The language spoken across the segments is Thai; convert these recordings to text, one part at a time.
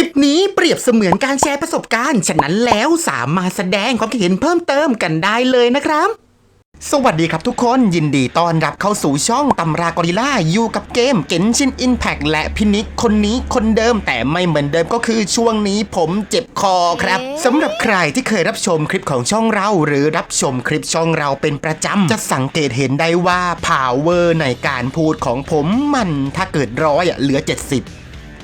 คลิปนี้เปรียบเสมือนการแชร์ประสบการณ์ ฉะนั้นแล้วสามารถแสดงความคิดเห็นเพิ่มเติมกันได้เลยนะครับ สวัสดีครับทุกคนยินดีต้อนรับเข้าสู่ช่องตำรากอริล่าอยู่กับเกมเกนชินอินแพ t และพินิกคนนี้คนเดิมแต่ไม่เหมือนเดิมก็คือช่วงนี้ผมเจ็บคอครับสำหรับใครที่เคยรับชมคลิปของช่องเรา หรือรับชมคลิปช่องเราเป็นประจำจะสังเกตเห็นได้ว่าพาวเวอร์ในการพูดของผมมันถ้าเกิดร้อยอะเหลือ 70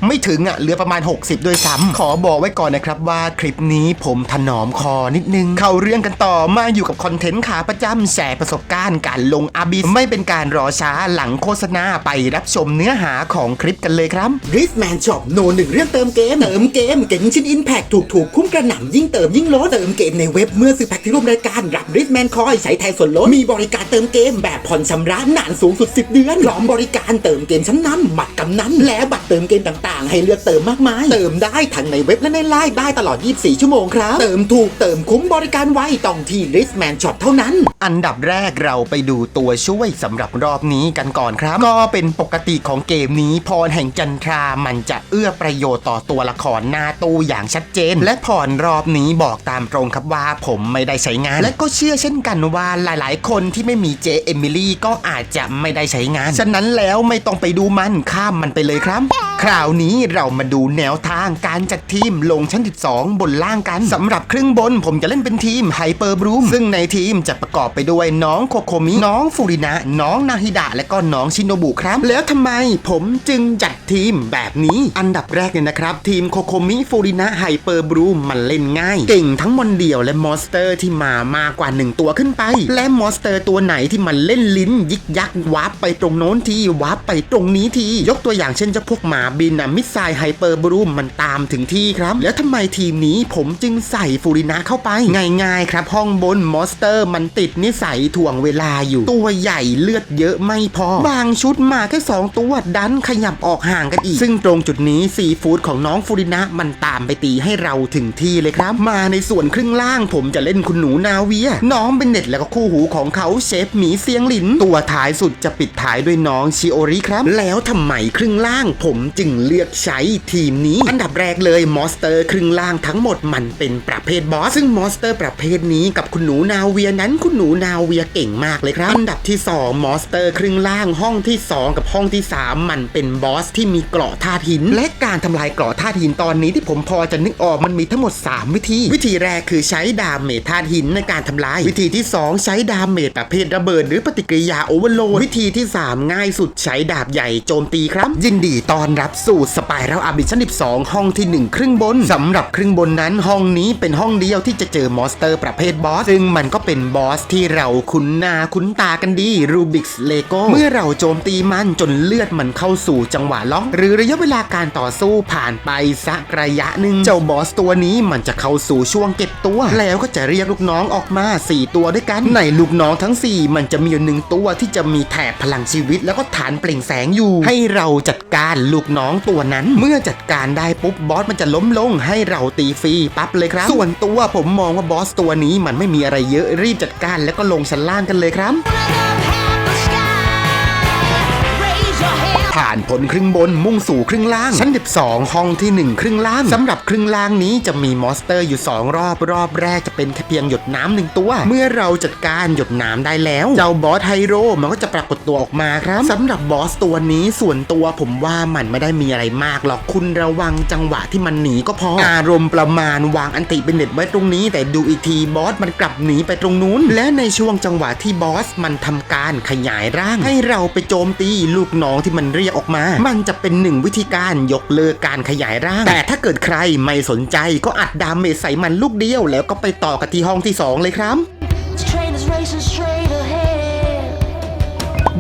ไม่ถึงอะเหลือประมาณ 60 ด้วยซ้ำขอบอกไว้ก่อนนะครับว่าคลิปนี้ผมถนอมคอนิดนึง เข้าเรื่องกันต่อมาอยู่กับคอนเทนต์ขาประจำแชร์ประสบการณ์การลงอาบิสไม่เป็นการรอช้าหลังโฆษณาไปรับชมเนื้อหาของคลิปกันเลยครับริสแมนช็อปโนหนึ่งเรื่องเติมเกม เติมเกม เก่งชิ้นอินแพคถูกถูกคุ้มกระหน่ำยิ่งเติมยิ่งลดเติมเกมในเว็บเมื่อซื้อแพ็คที่ร่วมรายการรับริสแมนคอยใช้แทนส่วนลดมีบริการเติมเกมแบบผ่อนชำระนานสูงสุด 10 เดือนพร้อมบริการเติมเกมชั้นนำหมัดกำนันและบัตรเติมเกมต่างๆ ให้เลือกเติมมากมาย เติมได้ทั้งในเว็บและในไลน์ได้ตลอด 24 ชั่วโมงครับ เติมถูกเติมคุ้มบริการไวต้องที่ริสแมนช็อปเท่านั้น อันดับแรกเราไปดูตัวช่วยสำหรับรอบนี้กันก่อนครับ ก็เป็นปกติของเกมนี้พรแห่งจันทรามันจะเอื้อประโยชน์ต่อตัวละครหน้าตู้อย่างชัดเจน และพรรอบนี้บอกตามตรงครับว่าผมไม่ได้ใช้งาน และก็เชื่อเช่นกันว่าหลายๆ คนที่ไม่มีเจเอมิลี่ก็อาจจะไม่ได้ใช้งาน ฉะนั้นแล้วไม่ต้องไปดูมันข้ามมันไปเลยครับ คราวนี้เรามาดูแนวทางการจัดทีมลงชั้น 12 บนล่างกันสำหรับครึ่งบนผมจะเล่นเป็นทีมไฮเปอร์บรูมซึ่งในทีมจะประกอบไปด้วยน้องโคโคมิ น้องฟูรินะ น้องนาฮิดะ และก็น้องชินโนบุครับ แล้วทำไมผมจึงจัดทีมแบบนี้ อันดับแรกเนี่ยนะครับ ทีมโคโคมิฟูรินะไฮเปอร์บรูมมันเล่นง่าย เก่งทั้งมอนเดียวและมอนสเตอร์ที่มามากกว่า 1 ตัวขึ้นไป และมอนสเตอร์ตัวไหนที่มันเล่นลิ้นยิกยักวาร์ปไปตรงโน้นทีวาร์ปไปตรงนี้ทียกตัวอย่างเช่นเจ้าพวกหมาบินอะมิสไซไฮเปอร์บรูมมันตามถึงที่ครับ แล้วทำไมทีมนี้ผมจึงใส่ฟูรินะเข้าไป ง่ายๆครับ ห้องบนมอสเตอร์มันติดนิสัยถ่วงเวลาอยู่ ตัวใหญ่เลือดเยอะไม่พอ บางชุดมาแค่สองตัวดันขยับออกห่างกันอีก ซึ่งตรงจุดนี้ซีฟู้ดของน้องฟูรินะมันตามไปตีให้เราถึงที่เลยครับ มาในส่วนครึ่งล่างผมจะเล่นคุณหนูนาเวีย น้องเป็นเน็ตแล้วก็คู่หูของเขาเชฟหมีเสียงหลิน ตัวท้ายสุดจะปิดท้ายด้วยน้องชิโอริครับ แล้วทำไมครึ่งล่างผมจึงเลือกือกใช้ทีมนี้ อันดับแรกเลยมอสเตอร์ครึ่งล่างทั้งหมดมันเป็นประเภทบอสซึ่งมอสเตอร์ประเภทนี้กับคุณหนูนาเวียนั้นคุณหนูนาเวียเก่งมากเลยครับ อันดับที่ 2 มอสเตอร์ครึ่งล่างห้องที่ 2 กับห้องที่ 3 มันเป็นบอสที่มีเกราะธาตุหิน และการทำลายเกราะธาตุหินตอนนี้ที่ผมพอจะนึกออกมันมีทั้งหมด 3 วิธี วิธีแรกคือใช้ดาเมจธาตุหินในการทำลาย วิธีที่ 2 ใช้ดาเมจประเภทระเบิด หรือปฏิกิริยาโอเวอร์โหลดวิธีที่ 3 ง่ายสุดใช้ดาบใหญ่โจมตีครับ ยินดีต้อนรับสู่สไปรัลอาบิชั่น12 ห้องที่ 1 ครึ่งบนสำหรับครึ่งบนนั้นห้องนี้เป็นห้องเดียวที่จะเจอมอนสเตอร์ประเภทบอส ซึ่งมันก็เป็นบอสที่เราคุ้นหน้าคุ้นตากันดีรูบิกส์เลโก้เมื่อเราโจมตีมันจนเลือดมันเข้าสู่จังหวะล็อก หรือระยะเวลาการต่อสู้ผ่านไปสักระยะหนึ่งเจ้าบอสตัวนี้มันจะเข้าสู่ช่วงเก็บตัว แล้วก็จะเรียกลูกน้องออกมา 4 ตัวด้วยกันในลูกน้องทั้ง 4 มันจะมีอยู่หนึ่งตัวที่จะมีแถบพลังชีวิต แล้วก็ฐานเปล่งแสงอยู่ ให้เราจัดการลูกน้องตัวนั้น เมื่อจัดการได้ปุ๊บบอสมันจะล้มลงให้เราตีฟรีปั๊บเลยครับ ส่วนตัวผมมองว่าบอสตัวนี้มันไม่มีอะไรเยอะรีบจัดการแล้วก็ลงชั้นล่างกันเลยครับ ผ่านผลครึ่งบนมุ่งสู่ครึ่งล่าง ชั้น 12 ห้องที่ 1 ครึ่งล่างสำหรับครึ่งล่างนี้จะมีมอนสเตอร์อยู่ 2 รอบรอบแรกจะเป็นแค่เพียงหยดน้ำหนึ่งตัว เมื่อเราจัดการหยดน้ำได้แล้ว เจ้าบอสไฮโร่มันก็จะปรากฏตัวออกมาครับสำหรับบอสตัวนี้ส่วนตัวผมว่ามันไม่ได้มีอะไรมากหรอกคุณระวังจังหวะที่มันหนีก็พออารมณ์ประมาณวางอันติเป็นเน็ตไว้ตรงนี้ แต่ดูอีกทีบอสมันกลับหนีไปตรงนู้น และในช่วงจังหวะที่บอสมันทำการขยายร่าง ให้เราไปโจมตีลูกน้องที่มันเรียกออกมา มันจะเป็นหนึ่งวิธีการยกเลิกการขยายร่าง แต่ถ้าเกิดใครไม่สนใจก็อัดดาเมจใส่มันลูกเดียว แล้วก็ไปต่อกันที่ห้องที่สองเลยครับ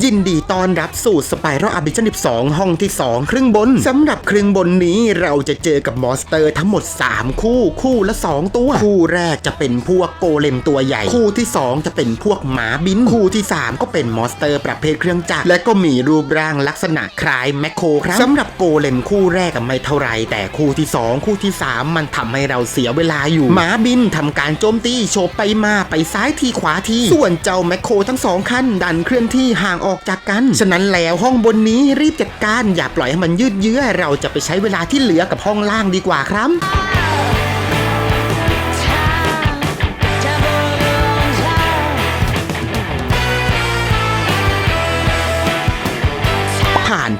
ยินดีต้อนรับสู่สไปรัลอาบิชัน12 ห้องที่ 2 ครึ่งบนสำหรับครึ่งบนนี้เราจะเจอกับมอนสเตอร์ทั้งหมด 3 คู่คู่ละ 2 ตัว คู่แรกจะเป็นพวกโกเลมตัวใหญ่ คู่ที่ 2 จะเป็นพวกหมาบิน คู่ที่ 3 ก็เป็นมอนสเตอร์ประเภทเครื่องจักรและก็มีรูปร่างลักษณะคล้ายแมคโครครับสำหรับโกเลมคู่แรกไม่เท่าไรแต่คู่ที่ 2 คู่ที่ 3 มันทำให้เราเสียเวลาอยู่หมาบินทำการโจมตีโฉบไปมาไปซ้ายทีขวาทีส่วนเจ้าแมคโครทั้งสองคันดันเคลื่อนที่ห่างออกจากกัน ฉะนั้นแล้วห้องบนนี้รีบจัดการอย่าปล่อยให้มันยืดเยื้อเราจะไปใช้เวลาที่เหลือกับห้องล่างดีกว่าครับ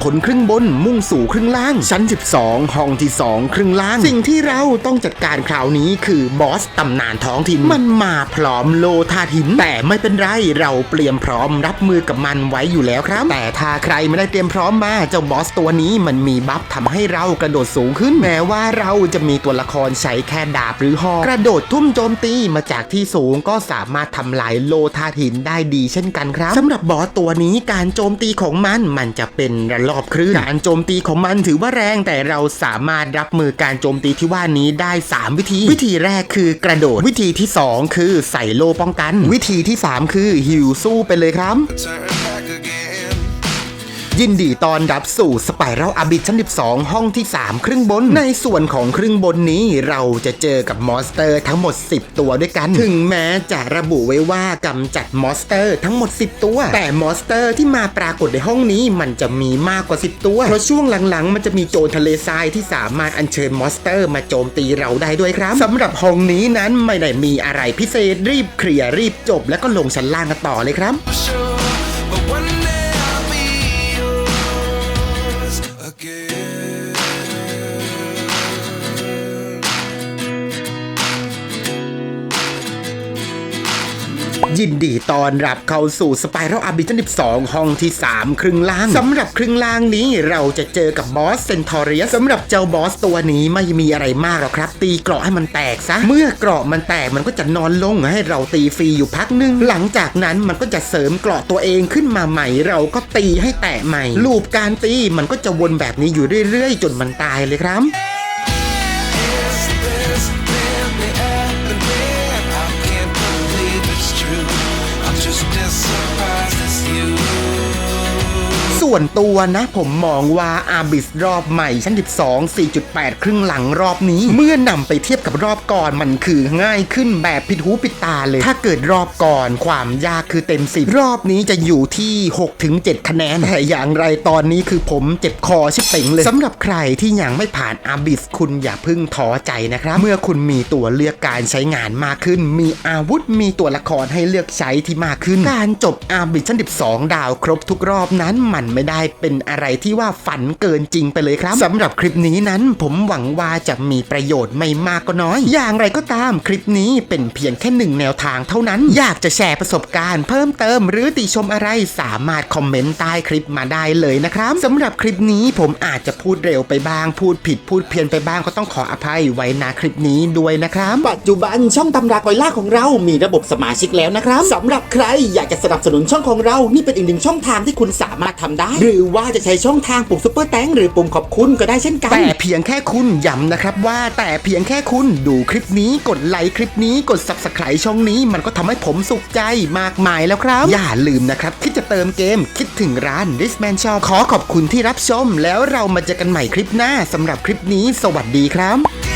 ผ่านครึ่งบนมุ่งสู่ครึ่งล่าง ชั้น 12 ห้องที่ 2 ครึ่งล่าง สิ่งที่เราต้องจัดการคราวนี้คือบอสตำนานท้องถิ่นมันมาพร้อมโลธาหิน แต่ไม่เป็นไรเราเตรียมพร้อมรับมือกับมันไว้อยู่แล้วครับ แต่ถ้าใครไม่ได้เตรียมพร้อมมาเจ้าบอสตัวนี้มันมีบัฟทำให้เรากระโดดสูงขึ้น แม้ว่าเราจะมีตัวละครใช้แค่ดาบหรือหอกกระโดดทุ่มโจมตีมาจากที่สูงก็สามารถทำลายโลธาหินได้ดีเช่นกันครับสำหรับบอสตัวนี้การโจมตีของมันมันจะเป็นระลอบคลื่นการโจมตีของมันถือว่าแรงแต่เราสามารถรับมือการโจมตีที่ว่านี้ได้ 3 วิธี วิธีแรกคือกระโดด วิธีที่ 2 คือใส่โลป้องกัน วิธีที่ 3 คือหิวสู้ไปเลยครับ ยินดีตอนรับสู่สไปรัลอาบิทชั้น 12 ห้องที่ 3 ครึ่งบน ในส่วนของครึ่งบนนี้เราจะเจอกับมอนสเตอร์ทั้งหมด 10 ตัวด้วยกัน ถึงแม้จะระบุไว้ว่ากำจัดมอนสเตอร์ทั้งหมด 10 ตัว แต่มอนสเตอร์ที่มาปรากฏในห้องนี้มันจะมีมากกว่า 10 ตัว เพราะช่วงหลังๆ มันจะมีโจรทะเลทรายที่สามารถอัญเชิญมอนสเตอร์มาโจมตีเราได้ด้วยครับสำหรับห้องนี้นั้นไม่ได้มีอะไรพิเศษรีบเคลียร์รีบจบ แล้วก็ลงชั้นล่างกันต่อเลยครับ ยินดีต้อนรับเข้าสู่สไปรัลอาบิทัน12 ห้องที่ 3 ครึ่งล่างสำหรับครึ่งล่างนี้เราจะเจอกับบอสเซนทอริสสำหรับเจ้าบอสตัวนี้ไม่มีอะไรมากหรอกครับ ตีเกราะให้มันแตกซะ เมื่อเกราะมันแตกมันก็จะนอนลงให้เราตีฟรีอยู่พักหนึ่งหลังจากนั้นมันก็จะเสริมเกราะตัวเองขึ้นมาใหม่ เราก็ตีให้แตกใหม่ ลูปการตีมันก็จะวนแบบนี้อยู่เรื่อยๆ จนมันตายเลยครับ ส่วนตัวนะ ผมมองว่าอาบิสรอบใหม่ชั้น 12 4.8 ครึ่งหลังรอบนี้ เมื่อนำไปเทียบกับรอบก่อนมันคือง่ายขึ้นแบบผิดหูผิดตาเลย ถ้าเกิดรอบก่อนความยากคือเต็ม 10 รอบนี้จะอยู่ที่ 6-7 คะแนนแต่อย่างไรตอนนี้คือผมเจ็บคอชิบเป่งเลยสำหรับใครที่ยังไม่ผ่านอาบิสคุณอย่าเพิ่งท้อใจนะครับ เมื่อคุณมีตัวเลือกการใช้งานมากขึ้น มีอาวุธมีตัวละครให้เลือกใช้ที่มากขึ้น การจบอาบิสชั้น 12 ดาวครบทุกรอบนั้นมันไม่ได้เป็นอะไรที่ว่าฝันเกินจริงไปเลยครับสำหรับคลิปนี้นั้นผมหวังว่าจะมีประโยชน์ไม่มากก็น้อย อย่างไรก็ตามคลิปนี้เป็นเพียงแค่หนึ่งแนวทางเท่านั้น อยากจะแชร์ประสบการณ์เพิ่มเติมหรือติชมอะไรสามารถคอมเมนต์ใต้คลิปมาได้เลยนะครับสำหรับคลิปนี้ผมอาจจะพูดเร็วไปบ้าง พูดผิดพูดเพี้ยนไปบ้างก็ต้องขออภัยไว้นาคลิปนี้ด้วยนะครับ ปัจจุบันช่องตำรากอยล่าของเรามีระบบสมาชิกแล้วนะครับสำหรับใครอยากจะสนับสนุนช่องของเรานี่เป็นอีกหนึ่งช่องทางที่คุณสามารถทำได้หรือว่าจะใช้ช่องทางปุ่มซุปเปอร์แตงหรือปุ่มขอบคุณก็ได้เช่นกัน แต่เพียงแค่คุณย้ำนะครับว่าแต่เพียงแค่คุณดูคลิปนี้กดไลค์คลิปนี้กด subscribe ช่องนี้มันก็ทำให้ผมสุขใจมากมายแล้วครับ อย่าลืมนะครับ คิดจะเติมเกมคิดถึงร้าน Disman Shop ขอขอบคุณที่รับชม แล้วเรามาเจอกันใหม่คลิปหน้าสำหรับคลิปนี้ สวัสดีครับ